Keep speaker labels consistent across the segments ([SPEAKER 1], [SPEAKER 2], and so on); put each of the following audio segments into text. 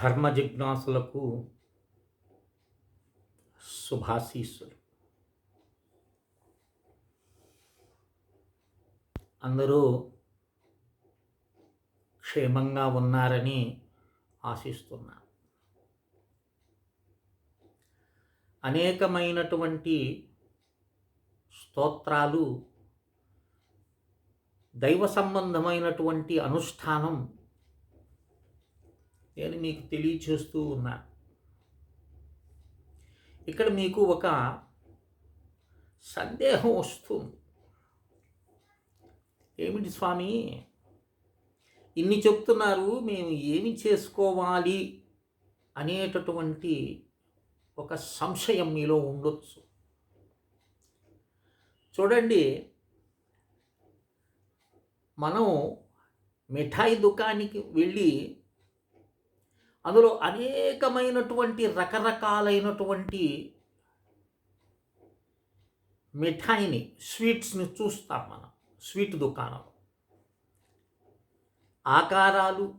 [SPEAKER 1] ధర్మ జిజ్ఞాసులకు శుభాశీస్సులు అందరూ క్షేమంగా ఉన్నారని ఆశిస్తున్నాను అనేకమైనటువంటి స్తోత్రాలు దైవ సంబంధమైనటువంటి అనుష్ఠానం నేను మీకు తెలియచేస్తూ ఉన్నాను ఇక్కడ మీకు ఒక సందేహం వస్తుంది. ఏమిటి స్వామి? ఇన్ని చెప్తున్నారు మేము ఏమి చేసుకోవాలి అనేటటువంటి ఒక సంశయం మీలో ఉండొచ్చు. చూడండి మనం మిఠాయి దుకాణానికి వెళ్ళి అందులో అనేకమైనటువంటి రకరకాలైనటువంటి మిఠాయిని స్వీట్స్ని చూస్తాం మనం స్వీట్ దుకాణం ఆకారాలు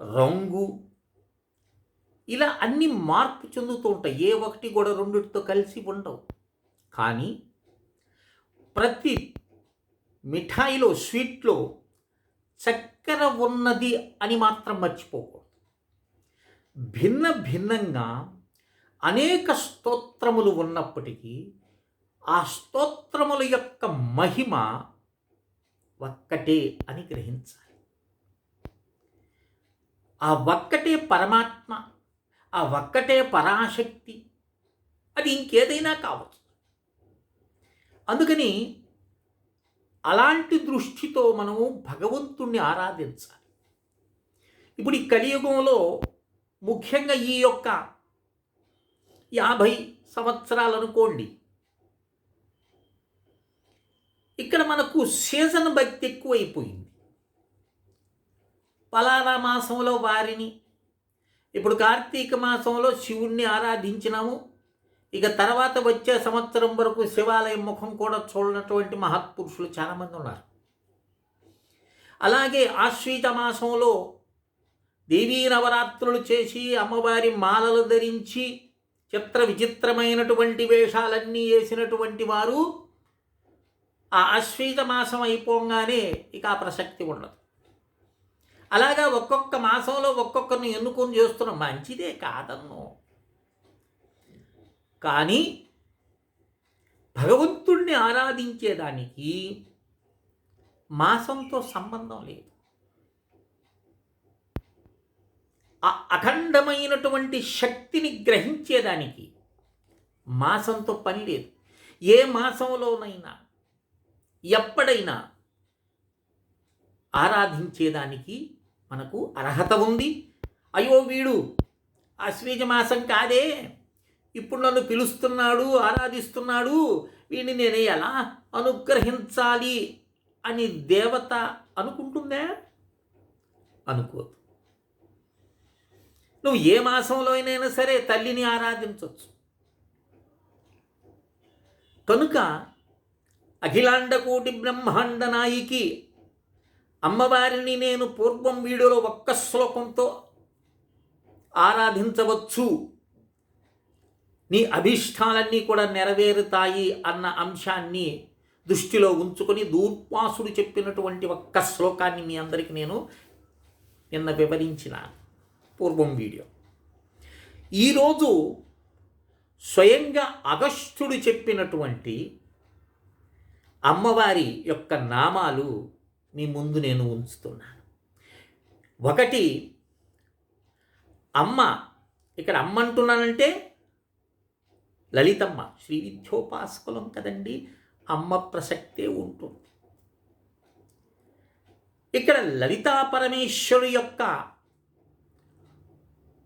[SPEAKER 1] రంగు ఇలా అన్ని మార్పు చెందుతూ ఉంటాయి. ఏ ఒకటి కూడా రెండిటితో కలిసి ఉండవు. కానీ ప్రతి మిఠాయిలో స్వీట్లో చక్కెర ఉన్నది అని మాత్రం మర్చిపోకూడదు. భిన్న భిన్నంగా అనేక స్తోత్రములు ఉన్నప్పటికీ ఆ స్తోత్రముల యొక్క మహిమ ఒక్కటే అని గ్రహించాలి. ఆ ఒక్కటే పరమాత్మ ఆ ఒక్కటే పరాశక్తి అది ఇంకేదైనా కావచ్చు. అందుకని అలాంటి దృష్టితో మనము భగవంతుణ్ణి ఆరాధించాలి. ఇప్పుడు ఈ కలియుగంలో ముఖ్యంగా ఈ యొక్క యాభై సంవత్సరాలు అనుకోండి. ఇక్కడ మనకు సీజన్ భక్తి ఎక్కువైపోయింది. పలానా మాసంలో వారిని ఇప్పుడు కార్తీక మాసంలో శివుణ్ణి ఆరాధించినాము. ఇక తర్వాత వచ్చే సంవత్సరం వరకు శివాలయం ముఖం కూడా చూడనటువంటి మహత్పురుషులు చాలామంది ఉన్నారు. అలాగే ఆశ్వీత మాసంలో దేవీ నవరాత్రులు చేసి అమ్మవారి మాలలు ధరించి చిత్ర విచిత్రమైనటువంటి వేషాలన్నీ వేసినటువంటి వారు ఆ అశ్వీత మాసం అయిపోగానే ఇక ఆ ప్రసక్తి ఉండదు. అలాగా ఒక్కొక్క మాసంలో ఒక్కొక్కరిని ఎన్నుకొని చేస్తున్నాం. మంచిదే కాదన్నో. కానీ భగవంతుణ్ణి ఆరాధించేదానికి మాసంతో సంబంధం లేదు. ఆ అఖండమైనటువంటి శక్తిని గ్రహించేదానికి మాసంతో పని లేదు. ఏ మాసంలోనైనా ఎప్పుడైనా ఆరాధించేదానికి మనకు అర్హత ఉంది. అయ్యో వీడు అశ్వీజ మాసం కాదే. ఇప్పుడు నన్ను పిలుస్తున్నాడు ఆరాధిస్తున్నాడు వీడిని నేను ఎలా అనుగ్రహించాలి అని దేవత అనుకుంటుందా? అనుకోదు. నువ్వు ఏ మాసంలో అయినా సరే తల్లిని ఆరాధించవచ్చు కనుక అఖిలాండకోటి బ్రహ్మాండ నాయికి అమ్మవారిని నేను పూర్వం వీడియోలో ఒక్క శ్లోకంతో ఆరాధించవచ్చు. నీ అభిష్టాలన్నీ కూడా నెరవేరుతాయి అన్న అంశాన్ని దృష్టిలో ఉంచుకొని దూర్పాసుడు చెప్పినటువంటి ఒక్క శ్లోకాన్ని మీ అందరికీ నేను నిన్న వివరించిన పూర్వం వీడియో. ఈరోజు స్వయంగా అగస్త్యుడు చెప్పినటువంటి అమ్మవారి యొక్క నామాలు మీ ముందు నేను ఉంచుతున్నాను. ఒకటి అమ్మ ఇక్కడ అమ్మ అంటున్నానంటే లలితమ్మ శ్రీ విద్యోపాసకులం కదండి అమ్మ ప్రసక్తే ఉంటుంది. ఇక్కడ లలితా పరమేశ్వరు యొక్క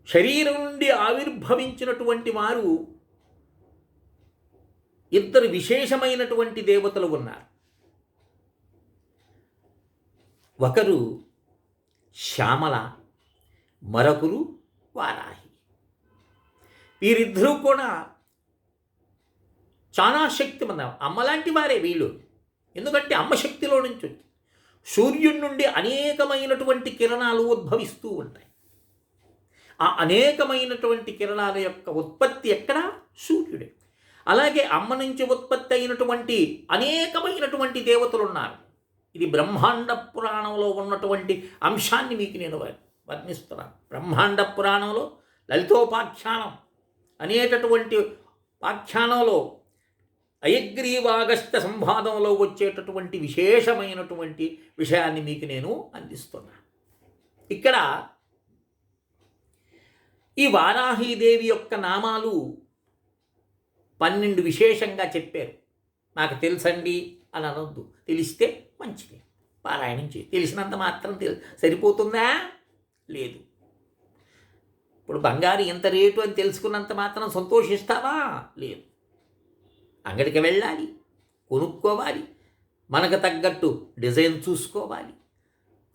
[SPEAKER 1] శరీరం నుండి ఆవిర్భవించినటువంటి వారు ఇద్దరు విశేషమైనటువంటి దేవతలు ఉన్నారు. ఒకరు శ్యామల మరొకరు వారాహి. వీరిద్దరూ కూడా చాలా శక్తిమంది అమ్మలాంటి వారే వీళ్ళు. ఎందుకంటే అమ్మ శక్తిలో నుంచి వచ్చి సూర్యుడి నుండి అనేకమైనటువంటి కిరణాలు ఉద్భవిస్తూ ఉంటాయి. ఆ అనేకమైనటువంటి కిరణాల యొక్క ఉత్పత్తి ఎక్కడ? సూర్యుడే. అలాగే అమ్మ నుంచి ఉత్పత్తి అయినటువంటి అనేకమైనటువంటి దేవతలు ఉన్నారు. ఇది బ్రహ్మాండ పురాణంలో ఉన్నటువంటి అంశాన్ని మీకు నేను వర్ణిస్తున్నాను. బ్రహ్మాండ పురాణంలో లలితోపాఖ్యానం అనేటటువంటి పాఖ్యానంలో అయగ్రీవాగస్త సంవాదంలో వచ్చేటటువంటి విశేషమైనటువంటి విషయాన్ని మీకు నేను అందిస్తున్నాను ఇక్కడ ఈ వారాహీదేవి యొక్క నామాలు పన్నెండు విశేషంగా చెప్పారు. నాకు తెలుసండి అని అనొద్దు. తెలిస్తే మంచిది. పారాయణం చేయి. తెలిసినంత మాత్రం తెలి సరిపోతుందా? లేదు. ఇప్పుడు బంగారు ఎంత రేటు అని తెలుసుకున్నంత మాత్రం సంతోషిస్తావా? లేదు. అంగడికి వెళ్ళాలి కొనుక్కోవాలి మనకు తగ్గట్టు డిజైన్ చూసుకోవాలి.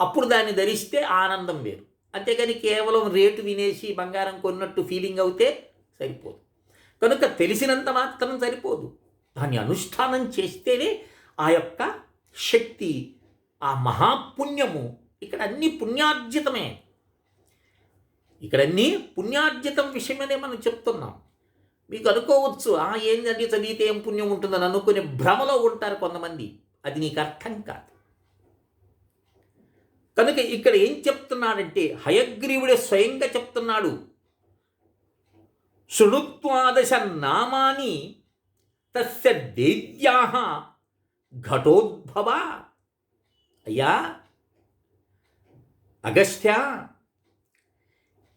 [SPEAKER 1] అప్పుడు దాన్ని ధరిస్తే ఆనందం వేరు. అంతేగాని కేవలం రేటు వినేసి బంగారం కొన్నట్టు ఫీలింగ్ అవుతే సరిపోదు. కనుక తెలిసినంత మాత్రం సరిపోదు. దాన్ని అనుష్ఠానం చేస్తేనే ఆ యొక్క శక్తి ఆ మహాపుణ్యము ఇక్కడ అన్ని పుణ్యార్జితమే. ఇక్కడన్నీ పుణ్యార్జితం విషయమనే మనం చెప్తున్నాం. మీకు అనుకోవచ్చు ఆ ఏంటంటే చదివితే ఏం పుణ్యం ఉంటుందని అనుకునే భ్రమలో ఉంటారు కొంతమంది. అది నీకు అర్థం కాదు. కనుక ఇక్కడ ఏం చెప్తున్నాడంటే హయగ్రీవుడే స్వయంగా చెప్తున్నాడు. శృణుత్వాదశ నామాని తస్య దేవ్యా ఘటోద్భవ. అయ్యా అగస్త్య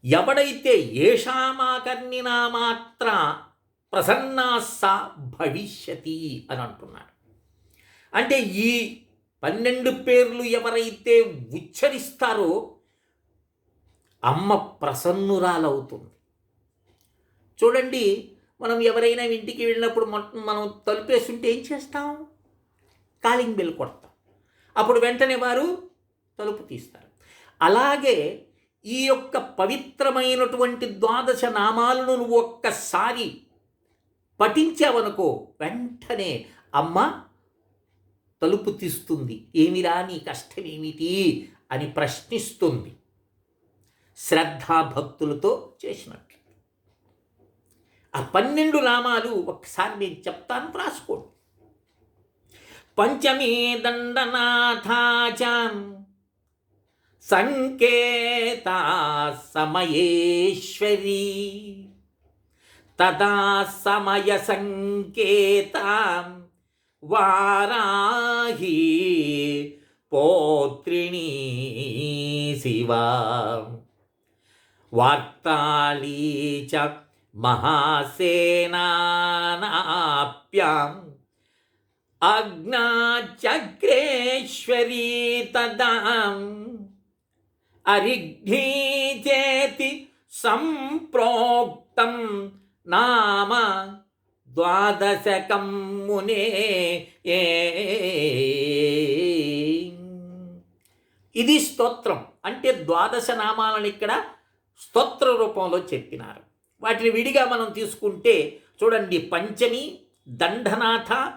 [SPEAKER 1] ఎవడైతే ఏషామాకర్ణినా మాత్ర ప్రసన్నాసా భవిష్యతి అని అంటున్నాడు. అంటే ఈ పన్నెండు పేర్లు ఎవరైతే ఉచ్చరిస్తారో అమ్మ ప్రసన్నురాలవుతుంది. చూడండి మనం ఎవరైనా ఇంటికి వెళ్ళినప్పుడు మనం తలుపేస్తుంటే ఏం చేస్తాం? కాలింగ్ బెల్ కొడతాం. అప్పుడు వెంటనే వారు తలుపు తీస్తారు. అలాగే ఈ యొక్క పవిత్రమైనటువంటి ద్వాదశ నామాలను నువ్వు ఒక్కసారి పఠించావనుకో వెంటనే అమ్మ తలుపు తీస్తుంది. ఏమిరా నీ కష్టమేమిటి అని ప్రశ్నిస్తుంది. శ్రద్ధాభక్తులతో చేసినట్లు ఆ పన్నెండు నామాలు ఒకసారి నేను చెప్తాను రాసుకోండి. పంచమీ దండనాథాచాం सङ्केता समयेश्वरी तदा समयसङ्केतां वाराही पोत्रिणी शिवा। वार्ताली च महासेनानाप्याम् अग्नाचक्रेश्वरी तदा అరిఘ్నీచేతి సంప్రోక్తం నామ ద్వాదశకం మునే ఇది స్తోత్రం. అంటే ద్వాదశ నామాలను ఇక్కడ స్తోత్ర రూపంలో చెప్పినారు. వాటిని విడిగా మనం తీసుకుంటే చూడండి పంచమి దండనాథ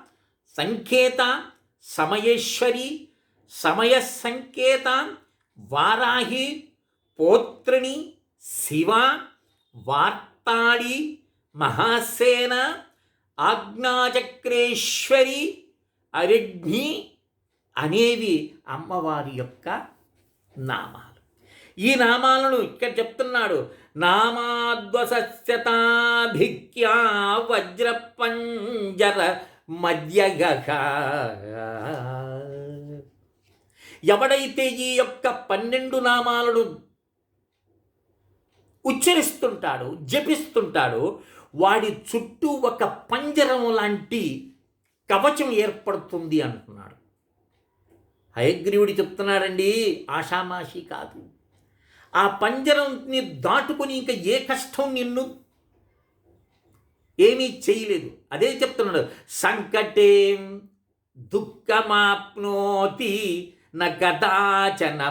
[SPEAKER 1] సంకేత సమయేశ్వరి సమయ సంకేతం వారాహి పోత్రిణి శివ వార్తాళి మహాసేన ఆజ్ఞాచక్రేశ్వరి అరిగ్ని అనేవి అమ్మవారి యొక్క నామాలు. ఈ నామాలను ఇక్కడ చెప్తున్నాడు. నామాద్వసస్యతాభిక్యా వజ్రపంజర మధ్యగ ఎవడైతే ఈ యొక్క పన్నెండు నామాలను ఉచ్చరిస్తుంటాడు జపిస్తుంటాడు వాడి చుట్టూ ఒక పంజరం లాంటి కవచం ఏర్పడుతుంది అంటున్నాడు. హయగ్రీవుడి చెప్తున్నాడండి ఆషామాషి కాదు. ఆ పంజరంని దాటుకుని ఇంకా ఏ కష్టం నిన్ను? ఏమీ చేయలేదు. అదే చెప్తున్నాడు సంకటే దుఃఖమాప్నోతి నగదాచనమానవహం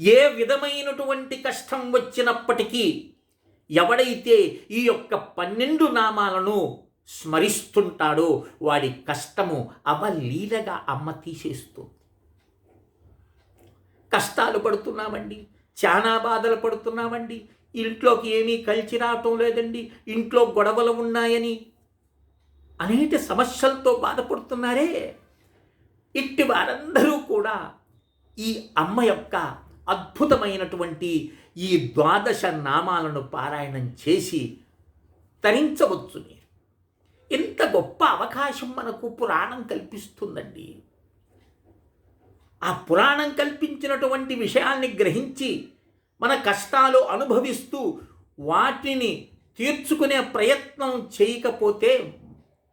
[SPEAKER 1] ఏ విధమైనటువంటి కష్టం వచ్చినప్పటికీ ఎవడైతే ఈ యొక్క పన్నెండు నామాలను స్మరిస్తుంటాడో వాడి కష్టము అవలీలగా అమ్మ తీసేస్తుంది. కష్టాలు పడుతున్నామండి చాలా బాధలు పడుతున్నామండి ఇంట్లోకి ఏమీ కలిసి రావటం లేదండి ఇంట్లో గొడవలు ఉన్నాయని అనేక సమస్యలతో బాధపడుతున్నారే. ఇట్టి వారందరూ కూడా ఈ అమ్మ యొక్క అద్భుతమైనటువంటి ఈ ద్వాదశ నామాలను పారాయణం చేసి తరించవచ్చు మీరు. ఇంత గొప్ప అవకాశం మనకు పురాణం కల్పిస్తుందండి. ఆ పురాణం కల్పించినటువంటి విషయాల్ని గ్రహించి మన కష్టాలు అనుభవిస్తూ వాటిని తీర్చుకునే ప్రయత్నం చేయకపోతే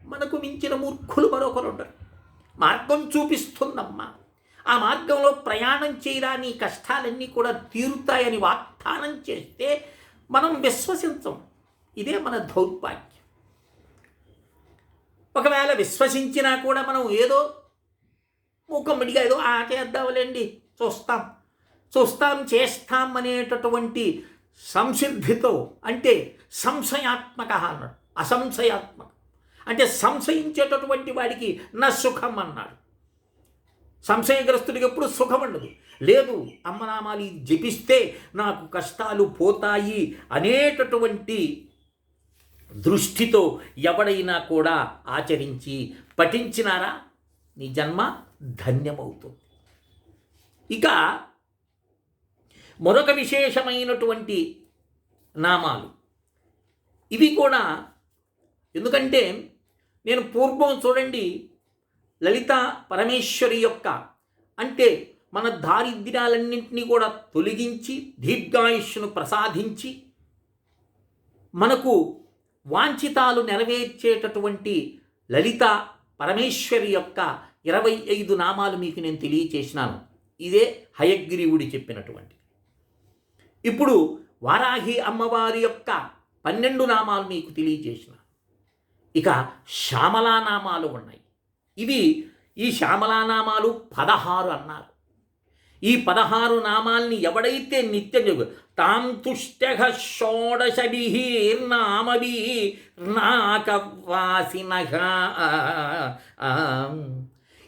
[SPEAKER 1] మనకు మించిన మూర్ఖులు మరొకరు ఉండరు. మార్గం చూపిస్తుందమ్మా. ఆ మార్గంలో ప్రయాణం చేయరా నీ కష్టాలన్నీ కూడా తీరుతాయని వాగ్దానం చేస్తే మనం విశ్వసించం. ఇదే మన దౌర్భాగ్యం. ఒకవేళ విశ్వసించినా కూడా మనం ఏదో మూకమ్మడిగా ఏదో ఆ చేద్దాంలేండి చూస్తాం. చూస్తాం చేస్తాం అనేటటువంటి సంసిద్ధితో అంటే సంశయాత్మక అన్నాడు. అసంశయాత్మక. అంటే సంశయించేటటువంటి వాడికి నా సుఖం అన్నాడు. సంశయగ్రస్తుడికి ఎప్పుడు సుఖం ఉండదు. లేదు అమ్మనామాలు జపిస్తే నాకు కష్టాలు పోతాయి అనేటటువంటి దృష్టితో ఎవడైనా కూడా ఆచరించి పఠించినారా? నీ జన్మ ధన్యమవుతుంది. ఇక మరొక విశేషమైనటువంటి నామాలు. ఇవి కూడా ఎందుకంటే నేను పూర్వం చూడండి లలిత పరమేశ్వరి యొక్క అంటే మన దారిద్ర్యాలన్నింటినీ కూడా తొలగించి దీర్ఘాయుష్ను ప్రసాదించి మనకు వాంఛితాలు నెరవేర్చేటటువంటి లలిత పరమేశ్వరి యొక్క ఇరవై ఐదు నామాలు మీకు నేను తెలియచేసినాను. ఇదే హయగ్రీవుడి చెప్పినటువంటి. ఇప్పుడు వారాహి అమ్మవారి యొక్క పన్నెండు నామాలు మీకు తెలియజేసిన ఇక శ్యామలా నామాలు ఉన్నాయి. ఇవి ఈ శ్యామలానామాలు పదహారు అన్నారు. ఈ పదహారు నామాల్ని ఎవడైతే నిత్యం తాం తుష్టఘ షోడశభిర్నామభి నాకవాసిన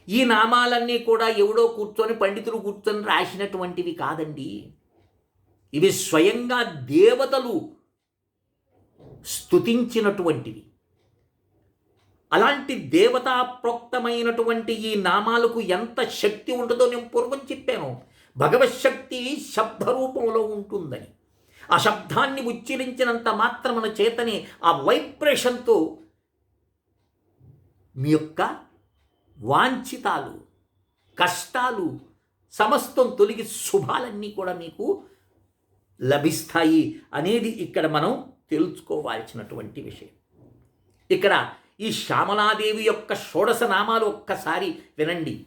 [SPEAKER 1] ఈ నామాలన్నీ కూడా ఎవడో కూర్చొని పండితులు కూర్చొని రాసినటువంటివి కాదండి. ఇవి స్వయంగా దేవతలు స్తుతించినటువంటివి. అలాంటి దేవతా ప్రోక్తమైనటువంటి ఈ నామాలకు ఎంత శక్తి ఉంటుందో నేను పూర్వం చెప్పాను. భగవశక్తి శబ్ద రూపంలో ఉంటుందని. ఆ శబ్దాన్ని ఉచ్చరించినంత మాత్రమున చేతని ఆ వైబ్రేషన్తో మీ యొక్క వాంఛితాలు కష్టాలు సమస్తం తొలగి శుభాలన్నీ కూడా మీకు లభిస్తాయి అనేది ఇక్కడ మనం తెలుసుకోవాల్సినటువంటి విషయం. ఇక్కడ ఈ శ్యామలాదేవి యొక్క షోడశ నామాలు ఒక్కసారి వినండి.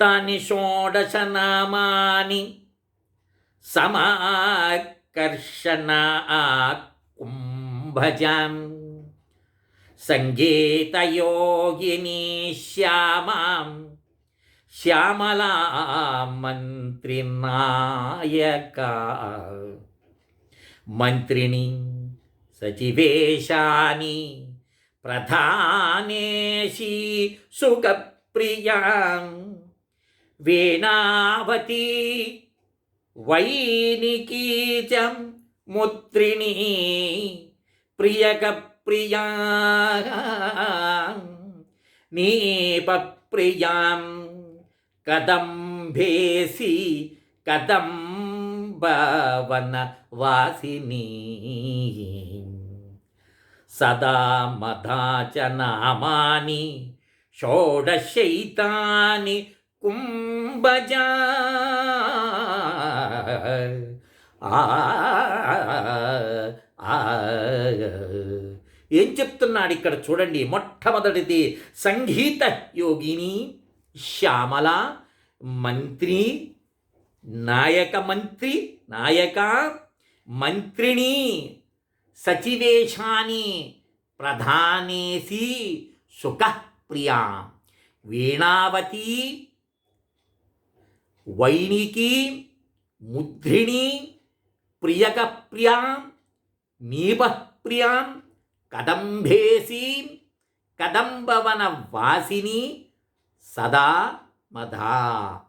[SPEAKER 1] తాని షోడశ నామాని సమాకర్షణ కుంభజం. సంగీతయోగిని శ్యామాం. శ్యామలా మంత్రి నాయక. మంత్రిని సచివేశాని ప్రధానేశీ సుఖప్రియా వీణావతి వైనికీచం ముత్రిణి ప్రియకప్రియా నీపప్రియాం కదంభేసి కదంబవన వాసినీ సదా మదాచనామాని షోడశైతాని కుంభజా. ఏం చెప్తున్నాడు ఇక్కడ చూడండి. మొట్టమొదటిది సంగీత యోగిని శ్యామల మంత్రి నాయక మంత్రి నాయక మంత్రిని సచివేషాని ప్రధానేసి సుఖప్రియా వీణావతి వైణికి ముద్రిణి ప్రియకప్రియా నీపప్రియాం కదంభేసి కదంబవన వాసిని సదా మధా.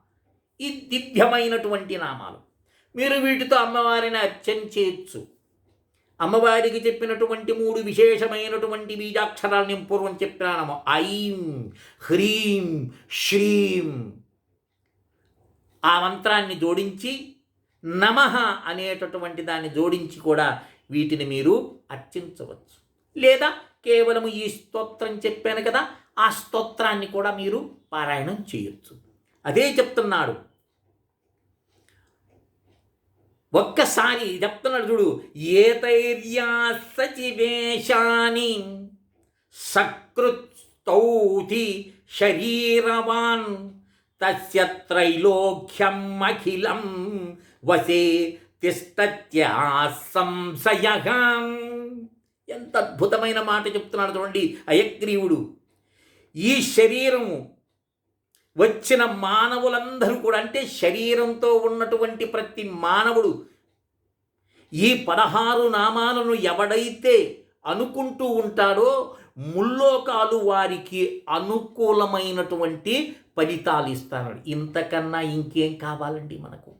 [SPEAKER 1] ఈ దివ్యమైనటువంటి నామాలు. మీరు వీటితో అమ్మవారిని అర్చన చేయొచ్చు. అమ్మవారికి చెప్పినటువంటి మూడు విశేషమైనటువంటి బీజాక్షరాలు నేను పూర్వం చెప్పినాము ఐం హ్రీం శ్రీం. ఆ మంత్రాన్ని జోడించి నమః అనేటటువంటి దాన్ని జోడించి కూడా వీటిని మీరు అర్చించవచ్చు. లేదా కేవలం ఈ స్తోత్రం చెప్పాను కదా ఆ స్తోత్రాన్ని కూడా మీరు పారాయణం చేయొచ్చు. అదే చెప్తున్నాడు. ఒక్కసారి చెప్తున్నాడు చూడు ఏతైర్యా సచివేశాని సకృత్తౌతి శరీరవాన్ తస్య త్రైలోక్యం అఖిలం వసే తిష్టత్యా సంశయ ఎంత అద్భుతమైన మాట చెప్తున్నాడు చూడండి అయగ్రీవుడు ఈ శరీరము వచ్చిన మానవులందరూ కూడా అంటే శరీరంతో ఉన్నటువంటి ప్రతి మానవుడు ఈ పదహారు నామాలను ఎవడైతే అనుకుంటూ ఉంటాడో ముల్లోకాలు వారికి అనుకూలమైనటువంటి ఫలితాలు ఇస్తాడు. ఇంతకన్నా ఇంకేం కావాలండి మనకు?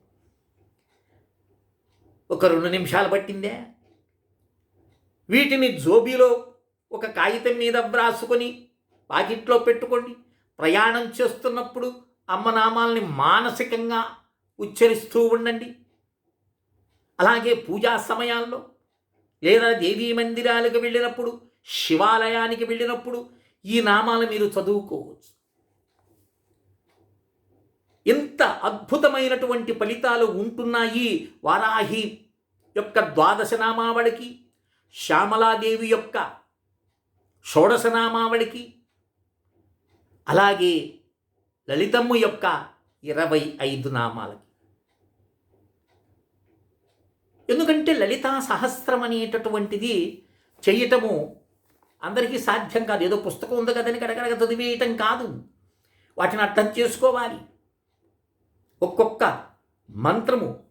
[SPEAKER 1] ఒక రెండు నిమిషాలు పట్టిందే? వీటిని జోబీలో ఒక కాగితం మీద వ్రాసుకొని పాకెట్లో పెట్టుకోండి. ప్రయాణం చేస్తున్నప్పుడు అమ్మ నామాల్ని మానసికంగా ఉచ్చరిస్తూ ఉండండి. అలాగే పూజా సమయాల్లో లేదా దేవీ మందిరాలకు వెళ్ళినప్పుడు శివాలయానికి వెళ్ళినప్పుడు ఈ నామాలు మీరు చదువుకోవచ్చు. ఇంత అద్భుతమైనటువంటి ఫలితాలు ఉంటున్నాయి వారాహి యొక్క ద్వాదశ నామావళికి శ్యామలాదేవి యొక్క షోడశ నామావళికి అలాగే లలితమ్మ యొక్క ఇరవై ఐదు నామాలకి. ఎందుకంటే లలితా సహస్రం అనేటటువంటిది చేయటము అందరికీ సాధ్యం కాదు. ఏదో పుస్తకం ఉంది కదని కడగడగ చదివేయటం కాదు. వాటిని అర్థం చేసుకోవాలి. ఒక్కొక్క మంత్రము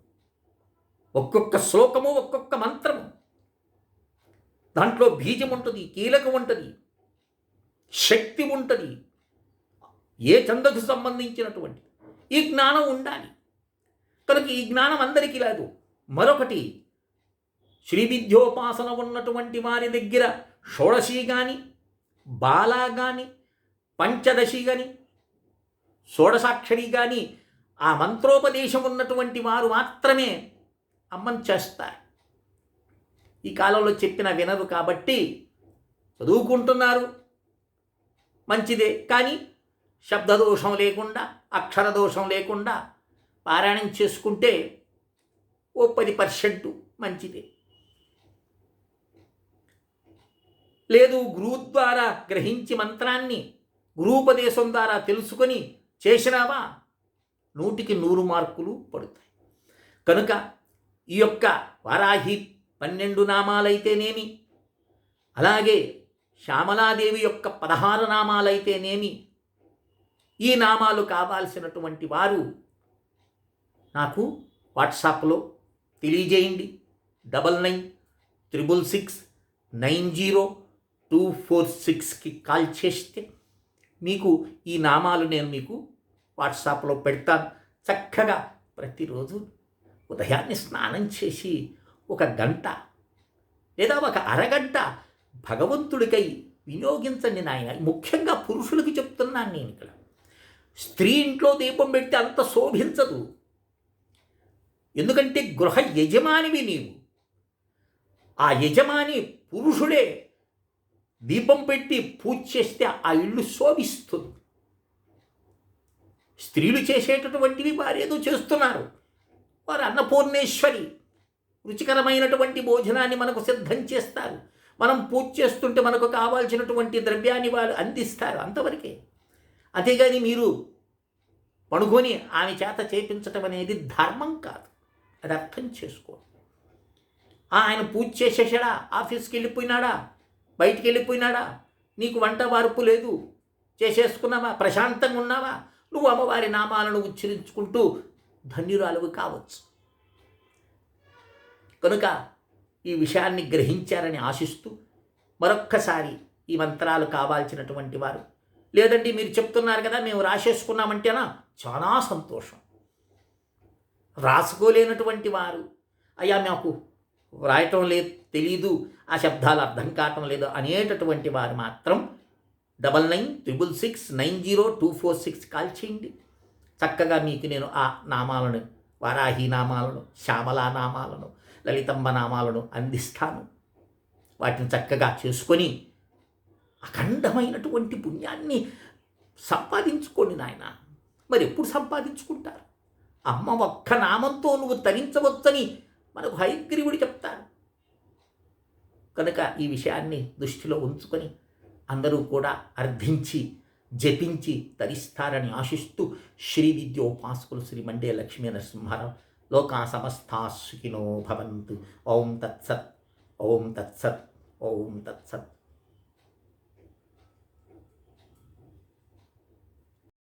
[SPEAKER 1] ఒక్కొక్క శ్లోకము ఒక్కొక్క మంత్రము. దాంట్లో బీజం ఉంటుంది కీలకం ఉంటుంది శక్తి ఉంటుంది. ఏ చందకు సంబంధించినటువంటి ఈ జ్ఞానం ఉండాలి. కనుక ఈ జ్ఞానం అందరికీ లేదు. మరొకటి శ్రీ విద్యోపాసన ఉన్నటువంటి వారి దగ్గర షోడశి కానీ బాలా కానీ పంచదశి కానీ షోడసాక్షరి కానీ ఆ మంత్రోపదేశం ఉన్నటువంటి వారు మాత్రమే అమ్మని చేస్తారు. ఈ కాలంలో చెప్పిన వినరు కాబట్టి చదువుకుంటున్నారు. మంచిదే. కానీ శబ్దదోషం లేకుండా అక్షర దోషం లేకుండా పారాయణం చేసుకుంటే ఓ పది పర్సెంట్ మంచిదే. లేదు గురువు ద్వారా గ్రహించి మంత్రాన్ని గురూపదేశం ద్వారా తెలుసుకొని చేసినావా? నూటికి నూరు మార్కులు పడుతాయి. కనుక ఈ యొక్క వారాహి పన్నెండు నామాలైతేనేమి? అలాగే శ్యామలాదేవి యొక్క పదహారు నామాలైతేనేమి? ఈ నామాలు కావాల్సినటువంటి వారు నాకు వాట్సాప్లో తెలియజేయండి. Double nine triple six nine zero two four సిక్స్కి కాల్ చేస్తే మీకు ఈ నామాలు నేను మీకు వాట్సాప్లో పెడతాను. చక్కగా ప్రతిరోజు ఉదయాన్నే స్నానం చేసి ఒక గంట లేదా ఒక అరగంట భగవంతుడికై వినియోగించండి నాయన. ముఖ్యంగా పురుషులకి చెప్తున్నాను నేను ఇక్కడ. స్త్రీ ఇంట్లో దీపం పెడితే అంత శోభించదు. ఎందుకంటే గృహ యజమానివి నీవు. ఆ యజమాని పురుషుడే దీపం పెట్టి పూజ చేస్తే ఆ ఇల్లు శోభిస్తుంది. స్త్రీలు చేసేటటువంటివి వారు ఏదో చేస్తున్నారు. వారు అన్నపూర్ణేశ్వరి రుచికరమైనటువంటి భోజనాన్ని మనకు సిద్ధం చేస్తారు. మనం పూజ చేస్తుంటే మనకు కావాల్సినటువంటి ద్రవ్యాన్ని వారు అందిస్తారు అంతవరకే. అంతేగాని మీరు పడుకొని ఆమె చేత చేపించటం అనేది ధర్మం కాదు. అది అర్థం చేసుకో ఆయన పూజ చేసేసాడా? ఆఫీస్కి వెళ్ళిపోయినాడా? బయటికి వెళ్ళిపోయినాడా? నీకు వంట వార్పు లేదు? చేసేసుకున్నావా? ప్రశాంతంగా ఉన్నావా? నువ్వు అమ్మవారి నామాలను ఉచ్చరించుకుంటూ ధన్యురాలువు కావచ్చు. కనుక ఈ విషయాన్ని గ్రహించారని ఆశిస్తూ మరొక్కసారి ఈ మంత్రాలు కావాల్సినటువంటి వారు లేదండి మీరు చెప్తున్నారు కదా మేము రాసేసుకున్నామంటేనా? చాలా సంతోషం. రాసుకోలేనటువంటి వారు. అయ్యా మాకు వ్రాయటం లేదు తెలీదు ఆ శబ్దాలు అర్థం కావటం లేదు అనేటటువంటి వారు మాత్రం double nine triple six nine zero two four six call చేయండి. చక్కగా మీకు నేను ఆ నామాలను వారాహి నామాలను శ్యామలా నామాలను లలితంబ నామాలను అందిస్తాను. వాటిని చక్కగా చేసుకొని అఖండమైనటువంటి పుణ్యాన్ని సంపాదించుకోండి నాయన. మరి ఎప్పుడు సంపాదించుకుంటారు? అమ్మ ఒక్క నామంతో నువ్వు తరించవచ్చని మనకు హైగ్రీవుడు చెప్తాడు. కనుక ఈ విషయాన్ని దృష్టిలో ఉంచుకొని అందరూ కూడా అర్థించి జపించి తరిస్తారని ఆశిస్తూ శ్రీ విద్యోపాసకులు శ్రీ మండే లక్ష్మీ నరసింహారావు లోకా సమస్తా సుఖినో భవంతు. ఓం తత్సత్. ఓం తత్సత్. ఓం తత్సత్.